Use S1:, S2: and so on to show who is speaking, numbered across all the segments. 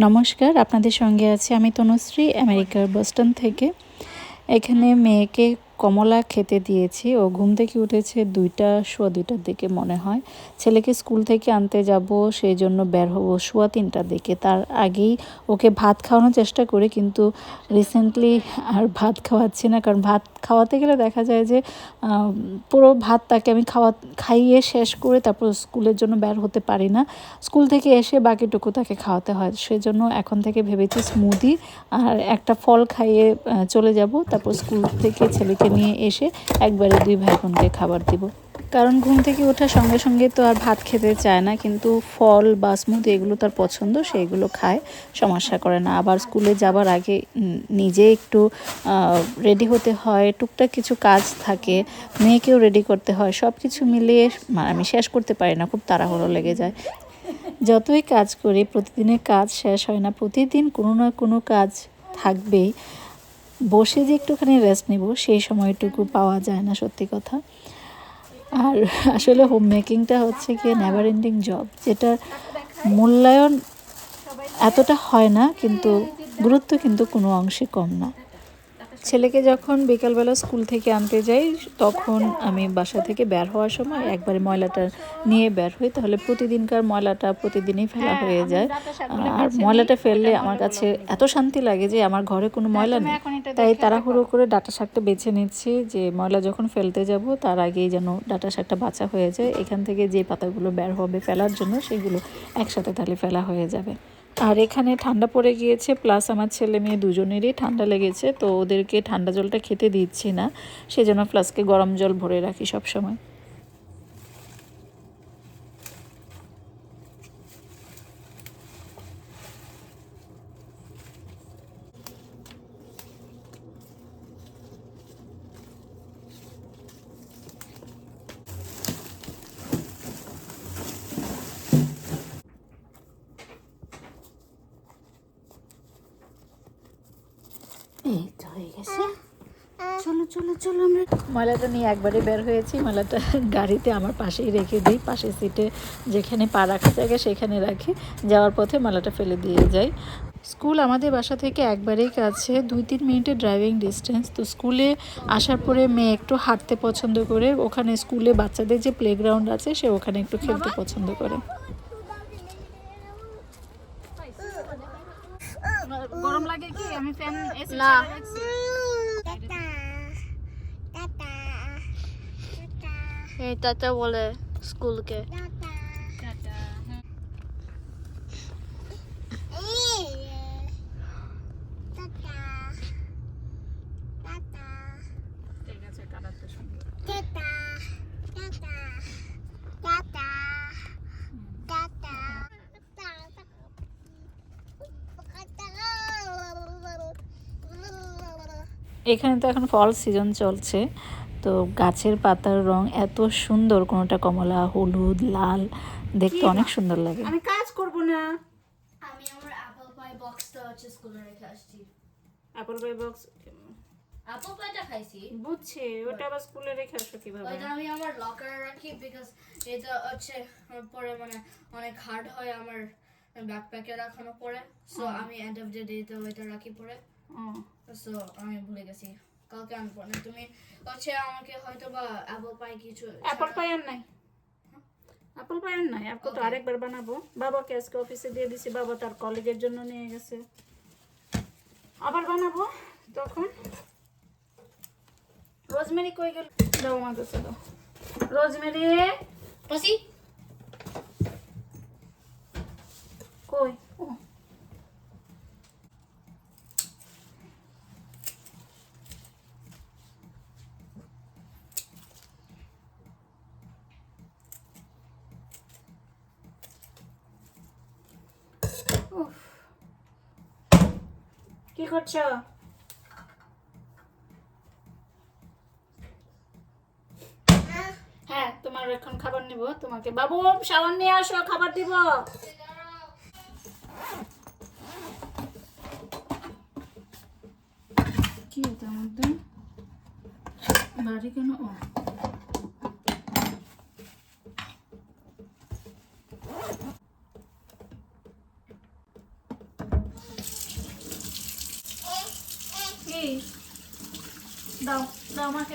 S1: নমস্কার আপনাদের সঙ্গে আছি আমি তনুশ্রী আমেরিকার বস্টন থেকে। এখানে মেয়েকে কমলা খেতে দিয়েছি। ও ঘুম থেকে উঠেছে দুইটা শোয়া দুইটার দিকে মনে হয়। ছেলেকে স্কুল থেকে আনতে যাব, সেই জন্য বের হব শোয়া তিনটার দিকে। তার আগেই ওকে ভাত খাওয়ানোর চেষ্টা করি, কিন্তু রিসেন্টলি আর ভাত খাওয়াচ্ছি না। কারণ ভাত খাওয়াতে গেলে দেখা যায় যে পুরো ভাত তাকে আমি খাওয়া, খাইয়ে শেষ করে তারপর স্কুলের জন্য বের হতে পারি না। স্কুল থেকে এসে বাকিটুকু তাকে খাওয়াতে হয়। সেজন্য এখন থেকে ভেবেছি স্মুদি আর একটা ফল খাইয়ে চলে যাব। তারপর স্কুল থেকে ছেলেকে নিয়ে এসে একবারে দুই ভাই বোনকে খাবার দিব। কারণ ঘুম থেকে ওঠার সঙ্গে সঙ্গে তো আর ভাত খেতে চায় না, কিন্তু ফল বা স্মুদি এগুলো তার পছন্দ সেইগুলো খায়, সমস্যা করে না। আবার স্কুলে যাবার আগে নিজে একটু রেডি হতে হয়, টুকটাক কিছু কাজ থাকে, মেয়েকেও রেডি করতে হয় সব কিছু মিলিয়ে আমি শেষ করতে পারি না, খুব তাড়াহুড়ো লেগে যায়। যতই কাজ করি, প্রতিদিনের কাজ শেষ হয় না, প্রতিদিন কোনো না কোনো কাজ থাকবেই। বসে যে একটুখানি রেস্ট নেব, সেই সময়টুকু পাওয়া যায় না সত্যি কথা। আর আসলে হোম মেকিংটা হচ্ছে গিয়ে নেভার এন্ডিং জব যেটার মূল্যায়ন এতটা হয় না, কিন্তু গুরুত্ব কিন্তু কোনো অংশে কম না। ছেলেকে যখন বিকালবেলা স্কুল থেকে আনতে যাই তখন আমি বাসা থেকে বের হওয়ার সময় একবারে ময়লাটা নিয়ে বের হই। তাহলে প্রতিদিনকার ময়লাটা প্রতিদিনই ফেলা হয়ে যায়। আর ময়লাটা ফেললে আমার কাছে এত শান্তি লাগে যে আমার ঘরে কোনো ময়লা নেই। তাই তাড়াহুড়ো করে ডাটা শাকটা বেছে নিচ্ছি যে ময়লা যখন ফেলতে যাব তার আগেই যেন ডাটা শাকটা বাছা হয়ে যায়। এখান থেকে যে পাতাগুলো বের হবে ফেলার জন্য সেগুলো একসাথে তাহলে ফেলা হয়ে যাবে। আর এখানে ঠান্ডা পড়ে গিয়েছে প্লাস আমার ছেলে মেয়ে দুজনেরই ঠান্ডা লেগেছে, তো ওদেরকে ঠান্ডা জলটা খেতে দিচ্ছি না, সেজন্য ফ্লাস্কে গরম জল ভরে রাখি সব সময় এই তো হয়ে গেছে চলো চলো আমরা। ময়লাটা নিয়ে একবারে বের হয়েছি। ময়লাটা গাড়িতে আমার পাশেই রেখে দিই। পাশের সিটে যেখানে পা রাখা জায়গা সেখানে রাখি। যাওয়ার পথে ময়লাটা ফেলে দিয়ে যাই। স্কুল আমাদের বাসা থেকে একবারেই কাছে। দুই তিন মিনিটের ড্রাইভিং ডিস্টেন্স তো স্কুলে আসার পরে মেয়ে একটু হাঁটতে পছন্দ করে। ওখানে স্কুলে বাচ্চাদের যে প্লেগ্রাউন্ড আছে সে ওখানে একটু খেলতে পছন্দ করে। গরম লাগে কি? আমি ফ্যান এসি
S2: না। এই টাটা বলে স্কুলকে।
S1: এখানে তো এখন ফল সিজন চলছে। তো গাছের পাতার রং এত সুন্দর কোনোটা কমলা হলুদ লাল দেখতে অনেক সুন্দর লাগে।
S3: আমি কাজ করব না।
S2: আমি আমার অ্যাপল পাই বক্সটা হচ্ছে স্কুলে রেখে আসছি।
S3: অ্যাপল পাই বক্স
S2: অ্যাপল পাইটা খাইছি।
S3: বুঝছি ওটা আবার স্কুলে রেখে আসো কীভাবে?
S2: ওইটা আমি আমার লকারে রাখি বিকজ এটা হচ্ছে পরে মানে অনেক হার্ড হয় আমার ব্যাকপ্যাকে রাখানো পরে। সো আমি এন্ড অফ দ্য ডে তে ওইটা রাখি পরে।
S3: ও,
S2: সো আমি ভুলে গেছি। কালকে আনব না। তুমি হচ্ছে আমাকে হয়তো বা অ্যাপল পাই কিছু
S3: অ্যাপল পাই আর নাই। অ্যাপল পাই আর নাই। আপু তো আরেকবার বানাবো। বাবাকে আজকে অফিসে দিয়ে দিছি। বাবা তার কলেজের জন্য নিয়ে গেছে। আবার বানাবো তখন। রোজমেরি কই গেল? দাও আমার কাছে দাও। রোজমেরি
S2: পসি
S3: কই ও উফ। কি করছ? হ্যাঁ তোমার এখন খাবার নিব। তোমাকে বাবু সাবান নিয়ে আসো, খাবার দিব। কি এটার মধ্যে? বাড়ি কেন ও কি দাও দাও আমাকে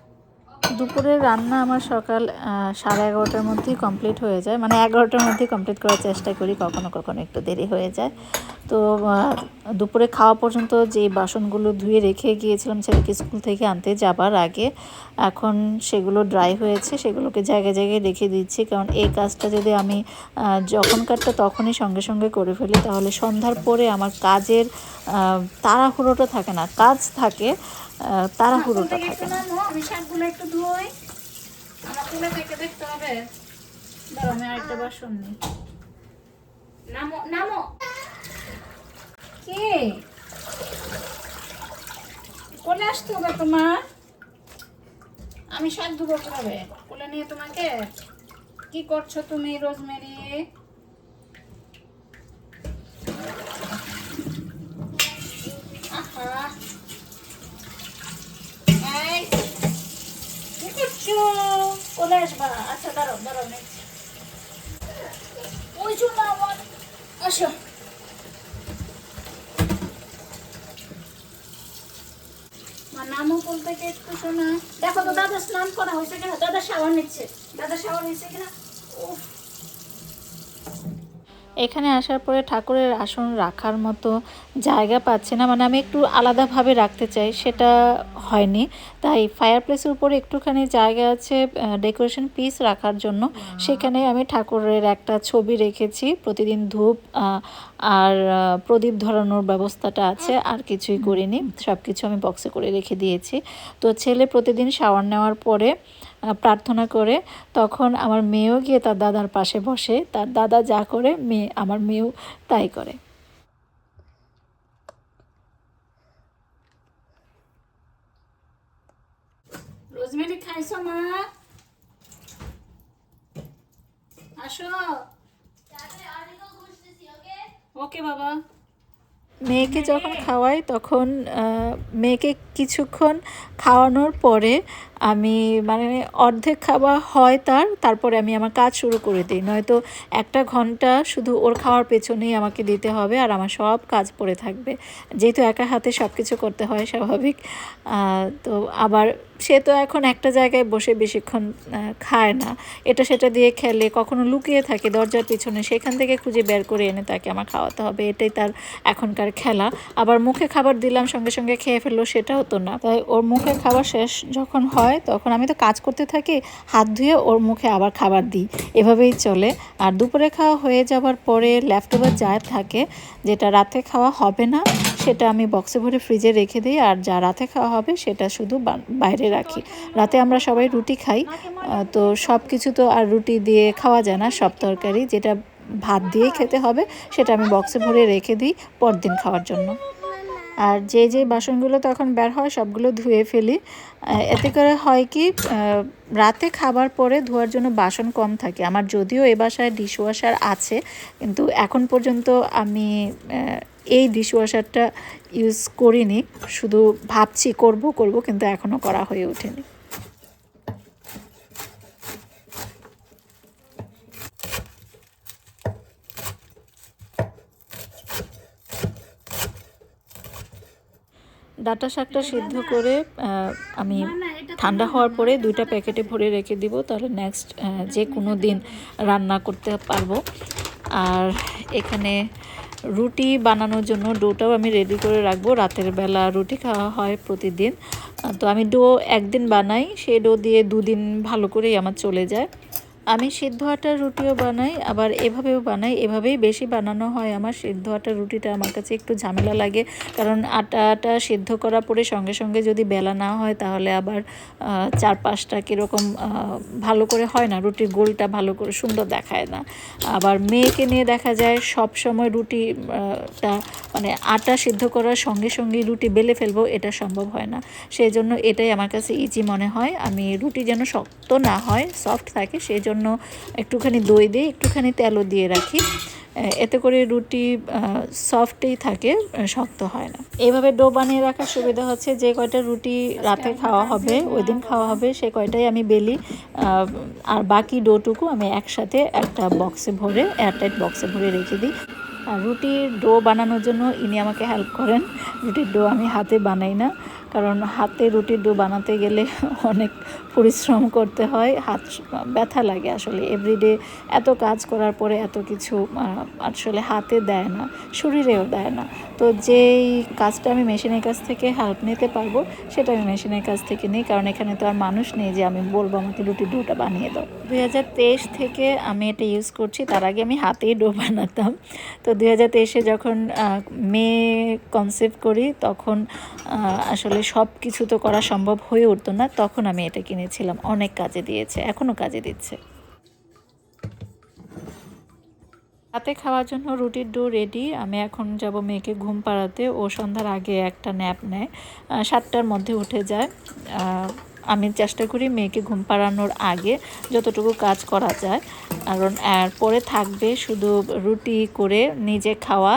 S1: দুপুরের রান্না আমার সকাল সাড়ে এগারোটার মধ্যেই কমপ্লিট হয়ে যায়। মানে এগারোটার মধ্যেই কমপ্লিট করার চেষ্টা করি, কখনো কখনো একটু দেরি হয়ে যায়। তো দুপুরে খাওয়া পর্যন্ত যে বাসনগুলো ধুয়ে রেখে গিয়েছিলাম ছেলেকে স্কুল থেকে আনতে যাবার আগে, এখন সেগুলো ড্রাই হয়েছে, সেগুলোকে জায়গায় জায়গায় রেখে দিচ্ছি। কারণ এই কাজটা যদি আমি যখনকারটা তখনই সঙ্গে সঙ্গে করে ফেলি, তাহলে সন্ধ্যার পরে আমার কাজের তাড়াহুড়োটা থাকে না। কাজ থাকে তাড়াহুড়োটা
S3: থেকে
S1: থাকে না।
S3: আমি শাকগুলো একটু ধুই। আমার তুলে থেকে দেখতে হবে। আমি আরেকটা বাসন নিই। নামো নামো। কি? কোলে আসতে হবে তোমার? আমি শাক ধুবো কীভাবে? কোলে নিয়ে তোমাকে? কি করছ তুমি রোজমেরি আহা এই কি করছ কোলে আসবা। আচ্ছা দাঁড়াও দাঁড়াও ওই জন্য আমার আসো। নামও বলতে কে একটু শোনা। দেখো তো দাদা স্নান করা হয়েছে কিনা? দাদা শাওয়ার নিচ্ছে। দাদা শাওয়ার নিচ্ছে কিনা? উফ।
S1: এখানে আসার পরে ঠাকুরের আসন রাখার মতো জায়গা পাচ্ছে না। মানে আমি একটু আলাদাভাবে রাখতে চাই সেটা হয়নি। তাই ফায়ার প্লেসের উপরে একটুখানি জায়গা আছে ডেকোরেশন পিস রাখার জন্য। সেখানে আমি ঠাকুরের একটা ছবি রেখেছি। প্রতিদিন ধূপ আর প্রদীপ ধরানোর ব্যবস্থাটা আছে। আর কিছুই করিনি। সব কিছু আমি বক্সে করে রেখে দিয়েছি। তো ছেলে প্রতিদিন শাওয়ার নেওয়ার পরে প্রার্থনা করে তখন আমার মেয়েও গিয়ে তার দাদার পাশে বসে তার দাদা যা করে মেয়ে আমার মেয়েও তাই করে।
S3: রোজমেরি খাইছো মা? আসো। ওকে বাবা।
S1: মেয়েকে যখন খাওয়াই তখন আহ, মেয়েকে কিছুক্ষণ খাওয়ানোর পরে আমি মানে অর্ধেক খাওয়া হয় তার, তারপরে আমি আমার কাজ শুরু করে দিই। নয়তো একটা ঘণ্টা শুধু ওর খাওয়ার পেছনেই আমাকে দিতে হবে আর আমার সব কাজ পড়ে থাকবে। যেহেতু একা হাতে সব কিছু করতে হয় স্বাভাবিক তো আবার সে তো এখন একটা জায়গায় বসে বেশিক্ষণ খায় না। এটা সেটা দিয়ে খেলে কখনো লুকিয়ে থাকে দরজার পিছনে, সেখান থেকে খুঁজে বের করে এনে তাকে আমার খাওয়াতে হবে। এটাই তার এখনকার খেলা। আবার মুখে খাবার দিলাম সঙ্গে সঙ্গে খেয়ে ফেলল সেটাও তো না। তাই ওর মুখে খাবার শেষ যখন হয় তখন আমি তো কাজ করতে থাকি, হাত ধুয়ে ওর মুখে আবার খাবার দিই। এভাবেই চলে। আর দুপুরে খাওয়া হয়ে যাওয়ার পরে ল্যাফটোভার যা থাকে, যেটা রাতে খাওয়া হবে না, সেটা আমি বক্সে ভরে ফ্রিজে রেখে দিই। আর যা রাতে খাওয়া হবে, সেটা শুধু বাইরে রাখি। রাতে আমরা সবাই রুটি খাই। তো সব কিছু তো আর রুটি দিয়ে খাওয়া যায় না, সব তরকারি। যেটা ভাত দিয়ে খেতে হবে, সেটা আমি বক্সে ভরে রেখে দিই পরদিন খাওয়ার জন্য। আর যে যে বাসনগুলো তখন বের হয়, সবগুলো ধুয়ে ফেলি। এতে করে হয় কি রাতে খাবার পরে ধোয়ার জন্য বাসন কম থাকে। আমার যদিও এ বাসায় ডিশওয়াশার আছে, কিন্তু এখন পর্যন্ত আমি এই ডিশওয়াশারটা ইউজ করিনি। শুধু ভাবছি করব করব, কিন্তু এখনও করা হয়ে ওঠেনি। ডাটা শাকটা সিদ্ধ করে আমি ঠান্ডা হওয়ার পরে দুইটা প্যাকেটে ভরে রেখে দিব, তাহলে নেক্সট যে কোনো দিন রান্না করতে পারব। আর এখানে রুটি বানানোর জন্য ডোটাও আমি রেডি করে রাখব, রাতের বেলা রুটি খাওয়া হয় প্রতিদিন। তো আমি ডো একদিন বানাই সেই ডো দিয়ে দুদিন ভালো করেই আমার চলে যায়। আমি সিদ্ধ আটার রুটিও বানাই, আবার এভাবেও বানাই। এভাবেই বেশি বানানো হয় আমার সিদ্ধ আটার রুটিটা। আমার কাছে একটু ঝামেলা লাগে, কারণ আটাটা সিদ্ধ করার পরে সঙ্গে সঙ্গে যদি বেলা না হয় তাহলে আবার চার পাঁচটা কীরকম ভালো করে হয় না। রুটির গোলটা ভালো করে সুন্দর দেখায় না। আবার মেয়েকে নিয়ে দেখা যায়, সব সময় রুটি টা মানে আটা সিদ্ধ করার সঙ্গে সঙ্গে রুটি বেলে ফেলব, এটা সম্ভব হয় না। সেই জন্য এটাই আমার কাছে ইজি মনে হয়। আমি রুটি যেন শক্ত না হয়, সফট থাকে সেই জন্য জন্য একটুখানি দই দিয়ে একটুখানি তেলও দিয়ে রাখি। এতে করে রুটি সফটই থাকে শক্ত হয় না। এইভাবে ডো বানিয়ে রাখার সুবিধা হচ্ছে যে কয়টা রুটি রাতে খাওয়া হবে, ওই দিন খাওয়া হবে, সে কয়টাই আমি বেলি আর বাকি ডোটুকু আমি একসাথে একটা বক্সে ভরে এয়ারটাইট বক্সে ভরে রেখে দিই। রুটির ডো বানানোর জন্য ইনি আমাকে হেল্প করেন। রুটির ডো আমি হাতে বানাই না, কারণ হাতে রুটির ডো বানাতে গেলে অনেক পরিশ্রম করতে হয়, হাত ব্যথা লাগে আসলে। এভরিডে এত কাজ করার পরে এত কিছু আসলে হাতে দেয় না, শরীরেও দেয় না। তো যেই কাজটা আমি মেশিনের কাছ থেকে হেল্প নিতে পারব, সেটা আমি মেশিনের কাছ থেকে নিই, কারণ এখানে তো আর মানুষ নেই যে আমি বলব আমাকে রুটির ডোটা বানিয়ে দাও। দুই হাজার তেইশ থেকে আমি এটা ইউজ করছি, তার আগে আমি হাতেই ডো বানাতাম। তো দুই হাজার তেইশে যখন মেয়ে কনসেপ্ট করি, তখন আসলে সব কিছু তো করা সম্ভব হয়ে উঠতো না, তখন আমি এটা কিনেছিলাম। অনেক কাজে দিয়েছে এখনও কাজে দিচ্ছে। রাতে খাওয়ার জন্য রুটির ডো রেডি। আমি এখন যাব মেয়েকে ঘুম পাড়াতে। ও সন্ধ্যার আগে একটা ন্যাপ নেয়। সাতটার মধ্যে উঠে যায়। আমি চেষ্টা করি মেয়েকে ঘুম পাড়ানোর আগে যতটুকু কাজ করা যায়। কারণ এরপরে থাকবে শুধু রুটি করে নিজে খাওয়া।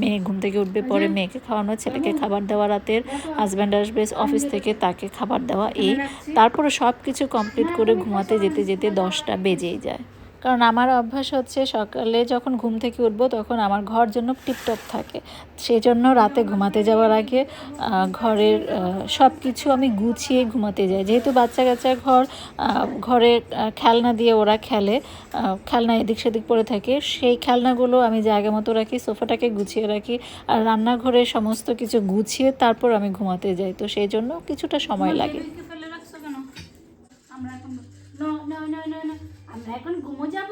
S1: মেয়ে ঘুম থেকে উঠবে পরে মেয়েকে খাওয়ানো ছেলেকে খাবার দেওয়া রাতের হাজব্যান্ড আসবে অফিস থেকে তাকে খাবার দেওয়া এই। তারপরে সব কিছু কমপ্লিট করে ঘুমাতে যেতে যেতে দশটা বেজেই যায়। কারণ আমার অভ্যাস হচ্ছে সকালে যখন ঘুম থেকে উঠবো তখন আমার ঘর জন্য টিপটপ থাকে। সেই জন্য রাতে ঘুমাতে যাওয়ার আগে ঘরের সব কিছু আমি গুছিয়ে ঘুমাতে যাই। যেহেতু বাচ্চা কাচ্চার ঘর ঘরে খেলনা দিয়ে ওরা খেলে খেলনা এদিক সেদিক পড়ে থাকে। সেই খেলনাগুলো আমি জায়গা মতো রাখি সোফাটাকে গুছিয়ে রাখি আর রান্নাঘরে সমস্ত কিছু গুছিয়ে তারপর আমি ঘুমাতে যাই। তো সেই জন্য কিছুটা সময় লাগে।
S3: আমরা এখন আমরা এখন ঘুমো যাব।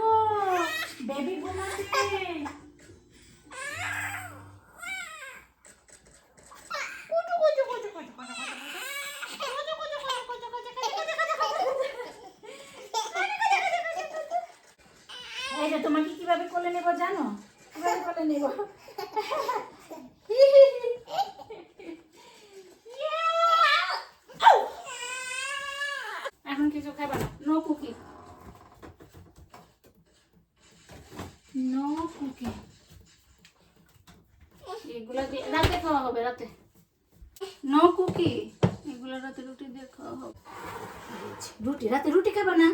S3: বেবি ঘুমাচ্ছে এই যে তোমাকে কীভাবে কোলে নেব জানো কীভাবে কোলে নেব এখন কিছু খাবে না নো কুকি নো কুকি এগুলা দিয়ে রাতে খাওয়া হবে রাতে? নো কুকি এগুলা রাতে রুটি দিয়ে খাওয়া হবে। রুটি রাতে রুটি খাবে না?